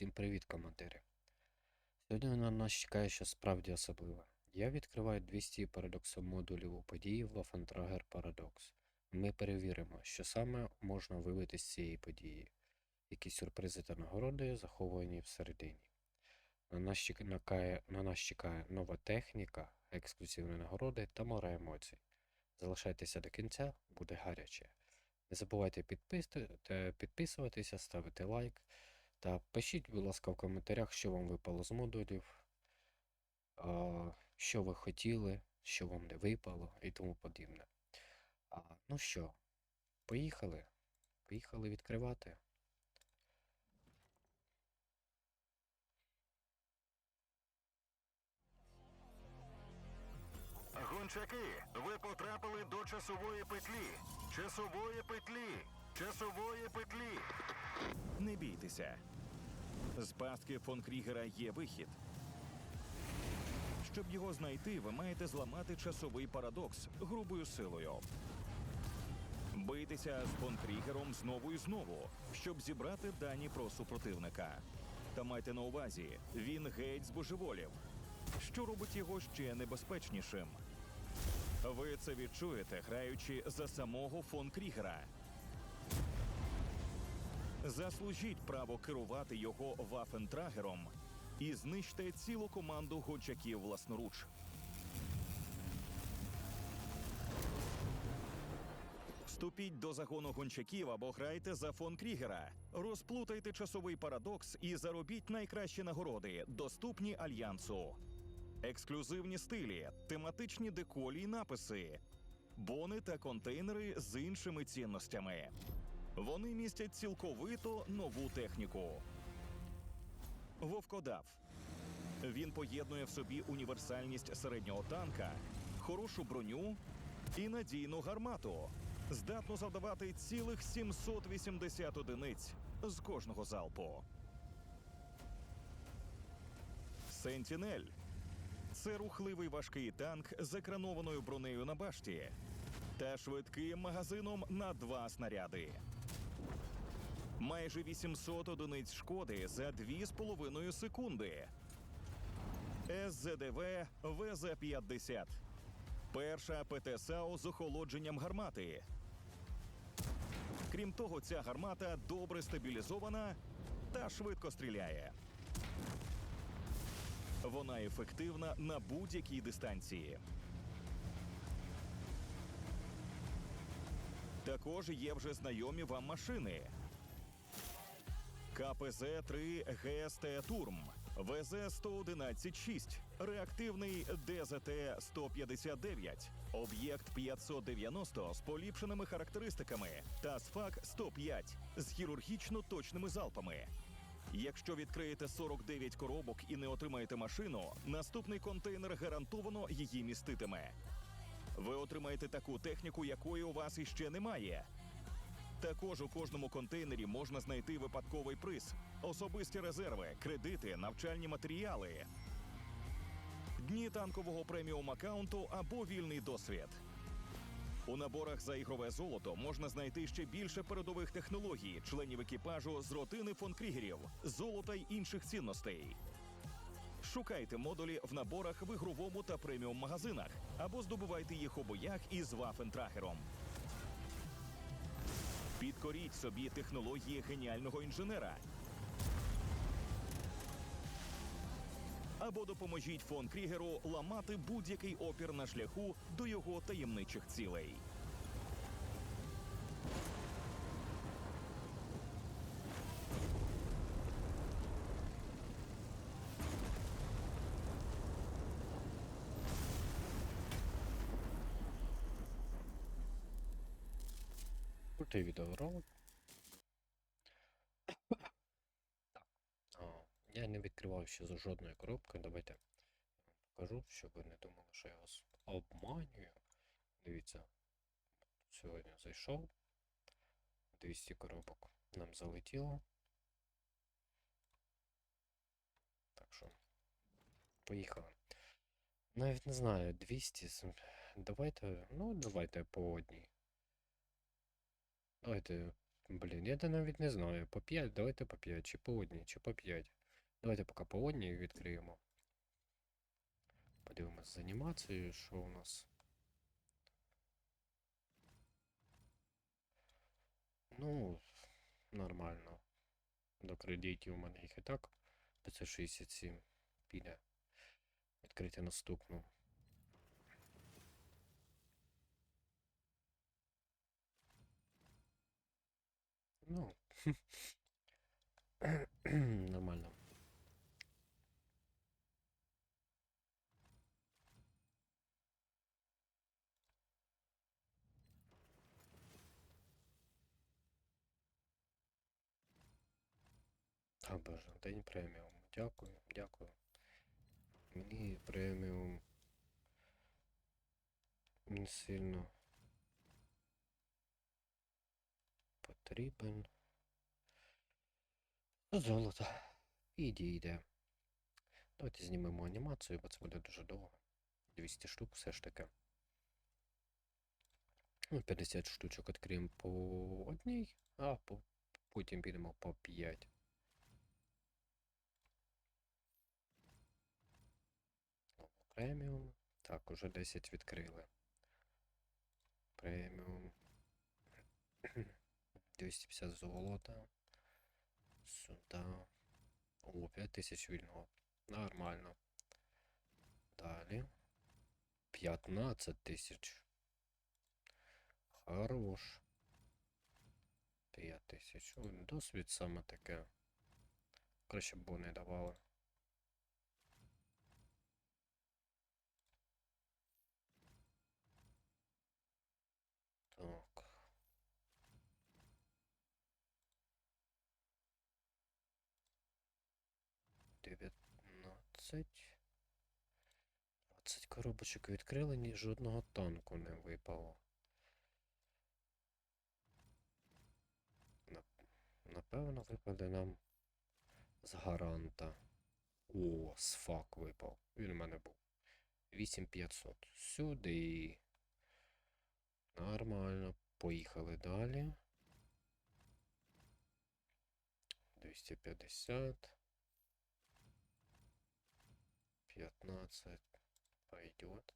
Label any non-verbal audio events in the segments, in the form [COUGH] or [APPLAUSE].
Всім привіт, командири. Сьогодні на нас чекає щось справді особливе. Я відкриваю 200 парадоксом модулів у події в Waffentrager Paradox. Ми перевіримо, що саме можна вивити з цієї події, які сюрпризи та нагороди заховані всередині. На нас, чекає, на нас чекає нова техніка, ексклюзивні нагороди та море емоцій. Залишайтеся до кінця, буде гаряче. Не забувайте підписуватися, ставити лайк. Та пишіть, будь ласка, в коментарях, що вам випало з модулів, що ви хотіли, що вам не випало і тому подібне. Ну що, поїхали? Поїхали відкривати. Гончаки, ви потрапили до часової петлі. Часової петлі. Часової петлі. Не бійтеся. З пастки фон Крігера є вихід. Щоб його знайти, ви маєте зламати часовий парадокс грубою силою. Бийтеся з фон Крігером знову і знову, щоб зібрати дані про супротивника. Та майте на увазі, він геть збожеволів, що робить його ще небезпечнішим. Ви це відчуєте, граючи за самого фон Крігера. Заслужіть право керувати його вафентрагером і знищте цілу команду гончаків власноруч. Вступіть до загону гончаків або грайте за фон Крігера. Розплутайте часовий парадокс і заробіть найкращі нагороди, доступні альянсу. Ексклюзивні стилі, тематичні деколі й написи, бони та контейнери з іншими цінностями. Вони містять цілковито нову техніку. Вовкодав. Він поєднує в собі універсальність середнього танка, хорошу броню і надійну гармату. Здатно завдавати цілих 780 одиниць з кожного залпу. Сентінель. Це рухливий важкий танк з екранованою бронею на башті та швидким магазином на два снаряди. Майже 800 одиниць шкоди за 2,5 секунди. СЗДВ ВЗ-50. Перша ПТСАУ з охолодженням гармати. Крім того, ця гармата добре стабілізована та швидко стріляє. Вона ефективна на будь-якій дистанції. Також є вже знайомі вам машини. КПЗ-3 ГСТ Турм, ВЗ-111-6, реактивний ДЗТ-159, об'єкт 590 з поліпшеними характеристиками та СФАК-105 з хірургічно точними залпами. Якщо відкриєте 49 коробок і не отримаєте машину, наступний контейнер гарантовано її міститиме. Ви отримаєте таку техніку, якої у вас іще немає. Також у кожному контейнері можна знайти випадковий приз, особисті резерви, кредити, навчальні матеріали, дні танкового преміум аккаунту або вільний досвід. У наборах за ігрове золото можна знайти ще більше передових технологій, членів екіпажу з ротини фон Крігерів, золота й інших цінностей. Шукайте модулі в наборах в ігровому та преміум магазинах або здобувайте їх у боях із Вафентрагером. Підкоріть собі технології геніального інженера. Або допоможіть фон Крігеру ламати будь-який опір на шляху до його таємничих цілей. Крутий відеоролик. Я не відкривав ще з жодної коробки. Давайте покажу, щоб ви не думали, що я вас обманюю. Дивіться, сьогодні зайшов. 200 коробок нам залетіло. Так що, поїхали. Навіть не знаю, 200. Давайте, ну, давайте по одній. Давайте Блін, я навіть не знаю. По 5, давайте по 5, чи по одній, чи по 5. Давайте поки по одній відкриємо. Подивимось з анімацією, що у нас. Ну, нормально. До кредитів у мене їх і так 567 піде. Відкрити наступну. Ну, [CLEARS THROAT] нормально. А, боже, день преміум. Дякую, дякую. Мені преміум не сильно потрібен. Золото. Іде, йде. Давайте знімемо анімацію, бо це буде дуже довго. 200 штук все ж таки. Ну, 50 штучок відкриємо по одній, а по... потім підемо по 5. Преміум. Так, уже 10 відкрили. Преміум. 250 золота. Сюда. О, 5000 вільного. Нормально. Далі. 15 тисяч. Хорош. 5 тисяч. О, Досвід саме таке. Краще б не давали. 20. 20 коробочок відкрили, ні жодного танку не випало. Напевно, випаде нам з гаранта. О, сфак випав. Він у мене був. 8500. Сюди. Нормально. Поїхали далі. 250. 15. Пойдет.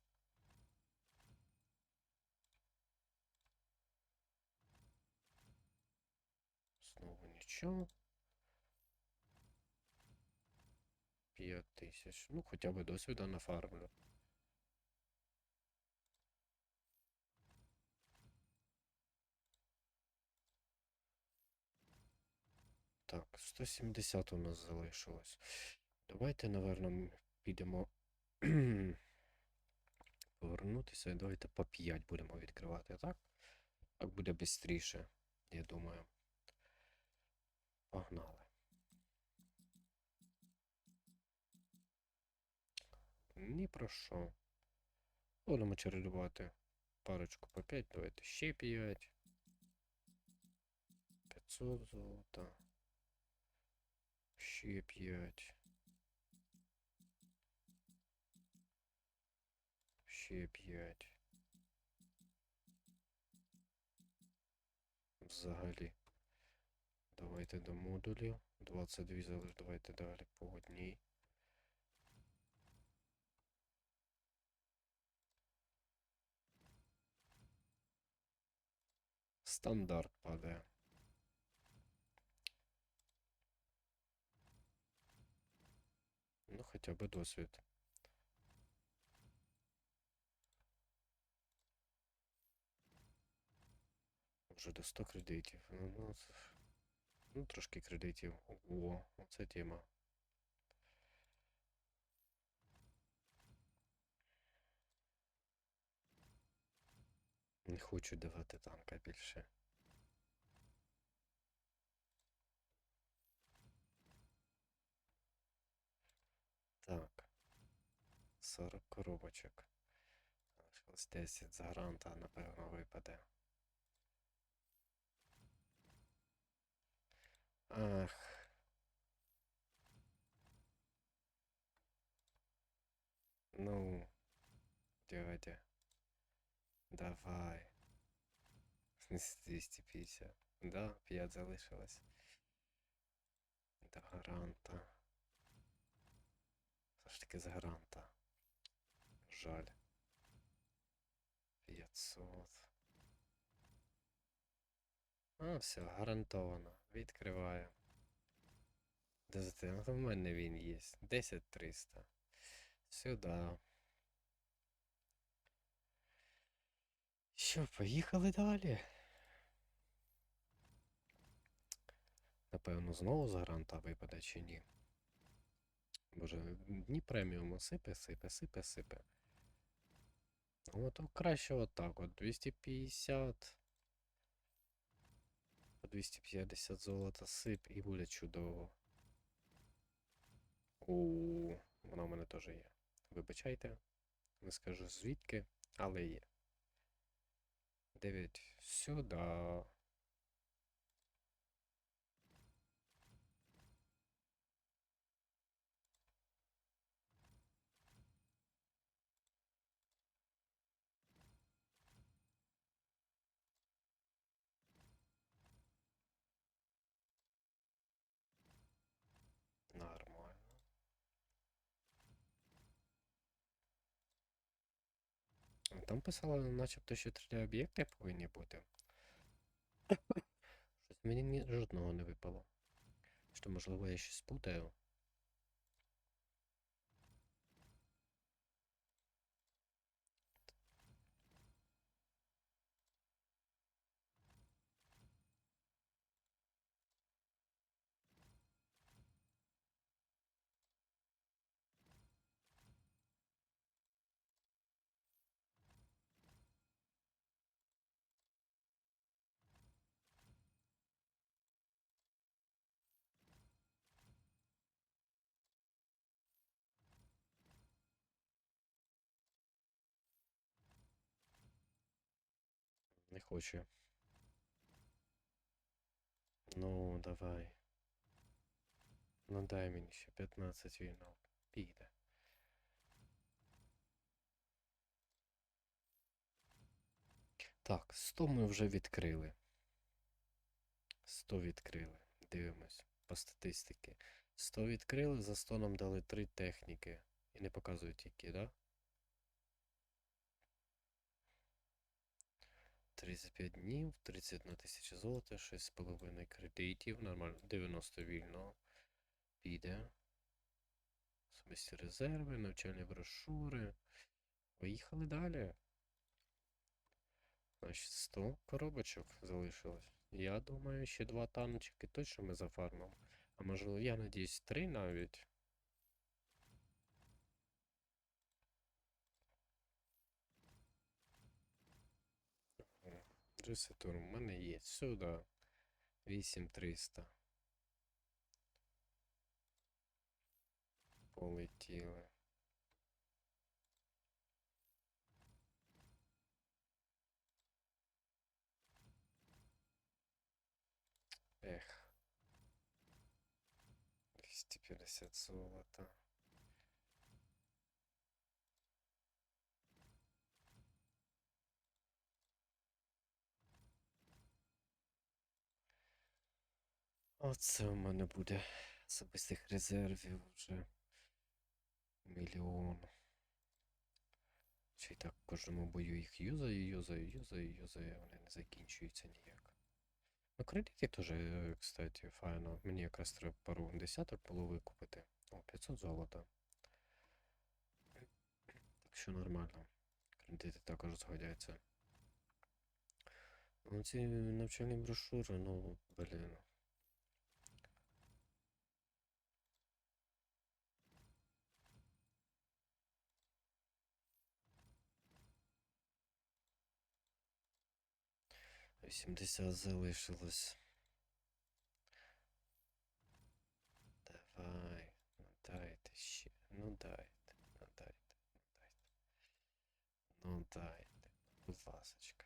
Снова ничего. 5000. Ну, хотя бы досвіда нафармлю. Так, 170 у нас залишилось. Давайте, напевно, м- підемо [CLEARS THROAT] повернутися давайте по 5 будемо відкривати, так? Так буде швидше, я думаю. Погнали. Ні про що. Будемо чередувати парочку по 5, давайте ще 5. 500 золота. Ще 5. Ще 5. Взагалі. Давайте до модулів. 22 залиш, давайте далі по одній. Стандарт падає. Ну, хоча б досвід. Вже до 100 кредитів. Ну, ну, ну трошки кредитів. О, оце тема. Не хочу давати танка більше. Так. 40 коробочок. Залишилось 10 з гаранта, напевно, випаде. Ах. Ну, дядя. Давай. В смысле 250. Да, 5 залишилось. До гаранта. Все ж таки з гаранта. Жаль. 500. А, все, гарантовано. Відкриваю. Де те? В мене він є. 10 300. Сюди. Що, поїхали далі? Напевно, знову з гранта випаде чи ні. Боже, дні преміуму сипе, сипе, сипе, сипе. Ну, то краще отак от. 250. По 250 золота сип і буде чудово. У, воно в мене теж є. Вибачайте, не скажу звідки, але є. 9 сюди. Нормально. А Там писали начебто, що три об'єкти повинні бути. [LAUGHS] Щось мені ні жодного не випало. Що, можливо, я щось путаю. Не хочу. Ну, давай. Ну дай мені ще 15 війнов. Піде. Так, 100 ми вже відкрили. 100 відкрили. Дивимось по статистиці. 100 відкрили, за 100 нам дали 3 техніки. І не показують які, да? 35 днів, 31 тисяча золота, 6,5 кредитів, нормально, 90 вільного. Піде. Особисті резерви, навчальні брошури. Поїхали далі. Значить, 100 коробочок залишилось. Я думаю, ще два танчики точно ми зафармимо. А можливо, я надіюсь, три навіть. Джесатур, у мене є. Сюди. 8300. Полетіли. Ех. 250 золота. Оце у мене буде особистих резервів вже мільйон. Чи так в кожному бою їх юзаю, юзаю, юзаю, юзаю, вони не закінчуються ніяк. Ну, кредити теж, е, кстати, файно. Мені якраз треба пару десяток було викупити. О, 500 золота. Так що нормально. Кредити також згодяться. Ну, ці навчальні брошури, ну, блін. Вісімдесят залишилось. Давай, ну дайте ще. Ну дайте, надайте. ну дайте. Ну дайте, будь ласочка.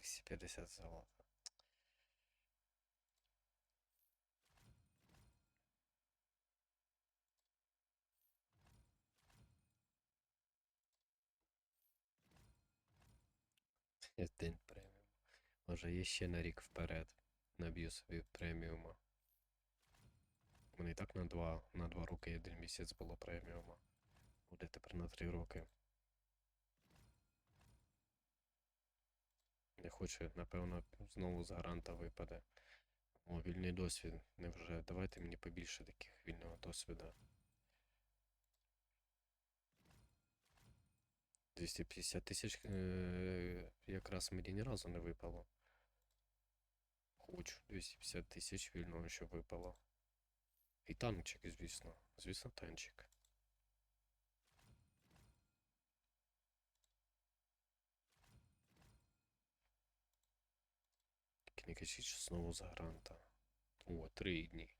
250 золота. Один преміум. Може, є ще на рік вперед. Наб'ю собі преміума. У мене і так на два, на два роки і один місяць було преміума. Буде тепер на три роки. Не хочу, напевно, знову з гаранта випаде. О, вільний досвід. Невже? Давайте мені побільше таких вільного досвіду. 250 тисяч якраз мені ні разу не випало. Хочу 250 тисяч вільного, щоб випало. І танчик, звісно. Звісно, танчик. Не кажіть, знову з гаранта. О, три дні.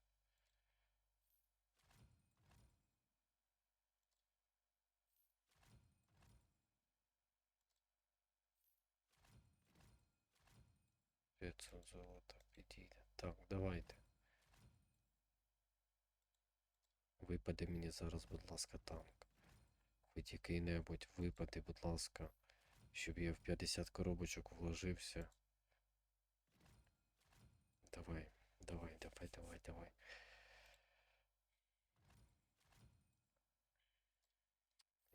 П'ятсот золота підійде. Так, давайте. Випаде мені зараз, будь ласка, танк. Хоч який-небудь випаде, будь ласка, щоб я в 50 коробочок вложився. Давай, давай, давай, давай, давай.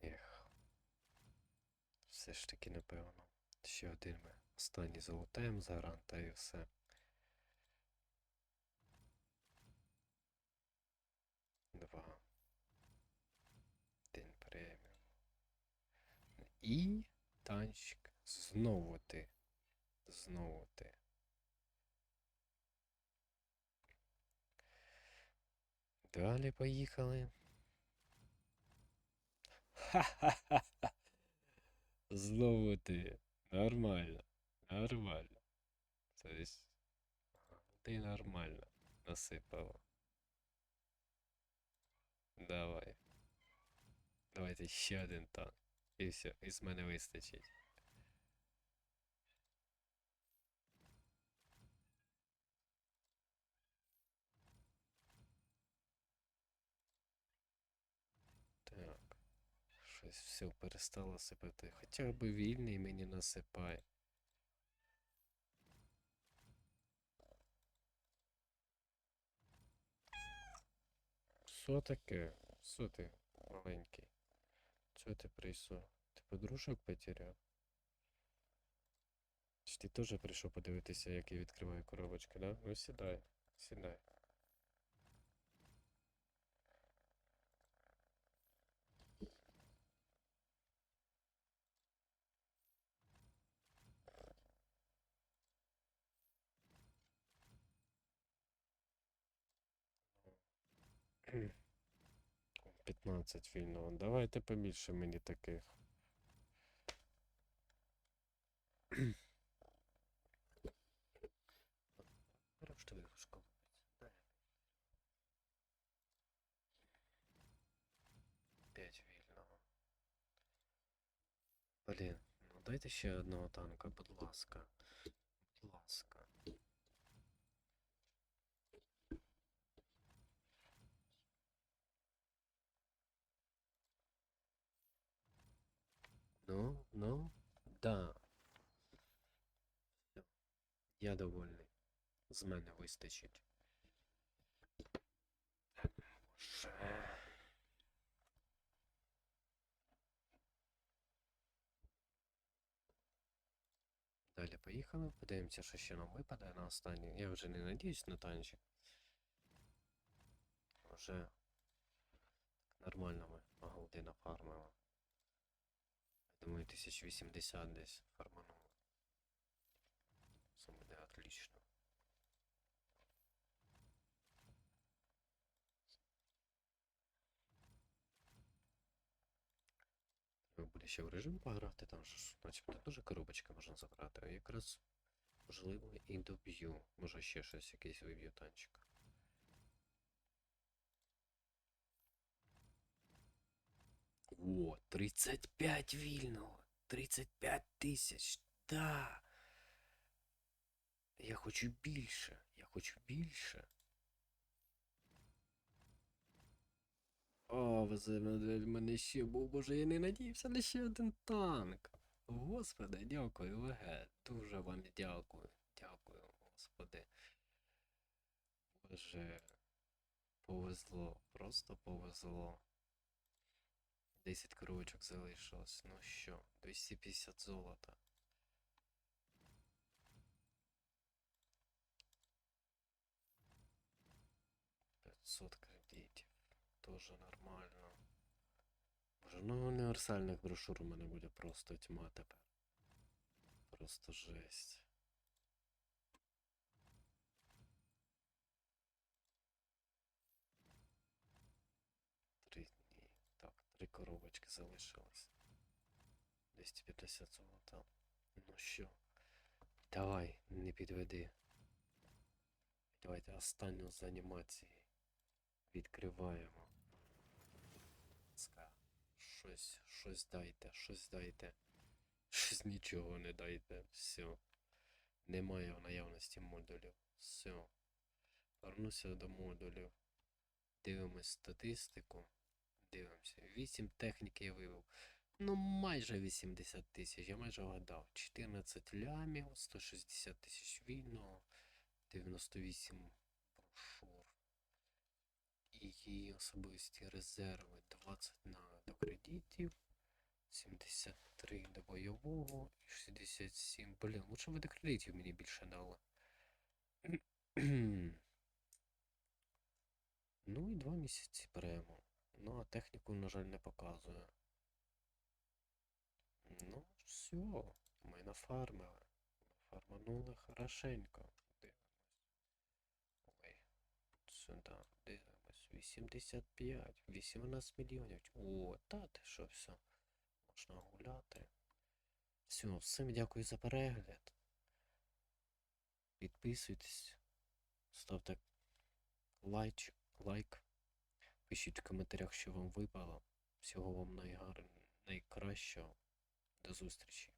Ех. Все ж таки, напевно. Ще один ми. Останній золотаємо за гаранта і все. Два. Один преміум. І танчик. Знову ти. Знову ти. Далі поїхали. Ха-ха-ха. Знову ти. Нормально. Нормально. Тобто, ти нормально насипала. Давай. Давайте ще один танк. І все, і з мене вистачить. Так. Щось все перестало сипати. Хоча б вільний мені насипай. Що таке? Що ти маленький? Чого ти прийшов? Ти подружок потеряв? Чи ти теж прийшов подивитися, як я відкриваю коробочки, да? Ну сідай, сідай. 15 вільного. Давайте побільше мені таких. П'ять вільного. Блін, ну дайте ще одного танка, будь ласка. Будь ласка. Ну, ну, да. Я довольний. З мене вистачить. Далі поїхали. Подивимося, що ще нам випаде на останній. Я вже не надіюсь на танчик. Вже нормально ми голди нафармили. Думаю, 1080 десь фарманув. Це буде отлично. Треба буде ще в режим пограти, там же ж, начебто теж коробочка можна забрати, а якраз можливо і доб'ю. Може ще щось якийсь виб'ю танчик. О, 35 вільного. 35 тисяч. Да. Я хочу більше. Я хочу більше. О, ви мене ще був, боже, я не надіявся на ще один танк. Господи, дякую, ВГ. Дуже вам дякую. Дякую, господи. Боже, повезло, просто повезло. 10 коробочок залишилось. Ну що, 250 золота. Пятьсот кредитів. Тоже нормально. Боже, ну універсальних брошур у мене буде просто тьма тепер. Просто жесть. Залишилось. 250 золота. Ну що? Давай, не підведи. Давайте останню з анімації. Відкриваємо. Щось, щось дайте, щось дайте. Щось нічого не дайте. Все. Немає в наявності модулів. Все. Вернуся до модулів. Дивимось статистику. Дивимося. 8 техніки я вивів. Ну, майже 80 тисяч, я майже вгадав. 14 лямів, 160 тисяч вільного, 98 брошур. І особисті резерви 20 на до кредитів, 73 до бойового і 67. Блін, лучше ви до кредитів мені більше дали. [CLEARS THROAT] ну і два місяці беремо. Ну, а техніку, на жаль, не показує. Ну, все, ми нафармили. Нафарманули хорошенько. Дивимось. Ой, сюди, дивимось. 85, 18 мільйонів. О, та ти що, все. Можна гуляти. Все, всім дякую за перегляд. Підписуйтесь, ставте лайк, лайк. Пишіть в коментарях, що вам випало. Всього вам найгар... найкращого. До зустрічі.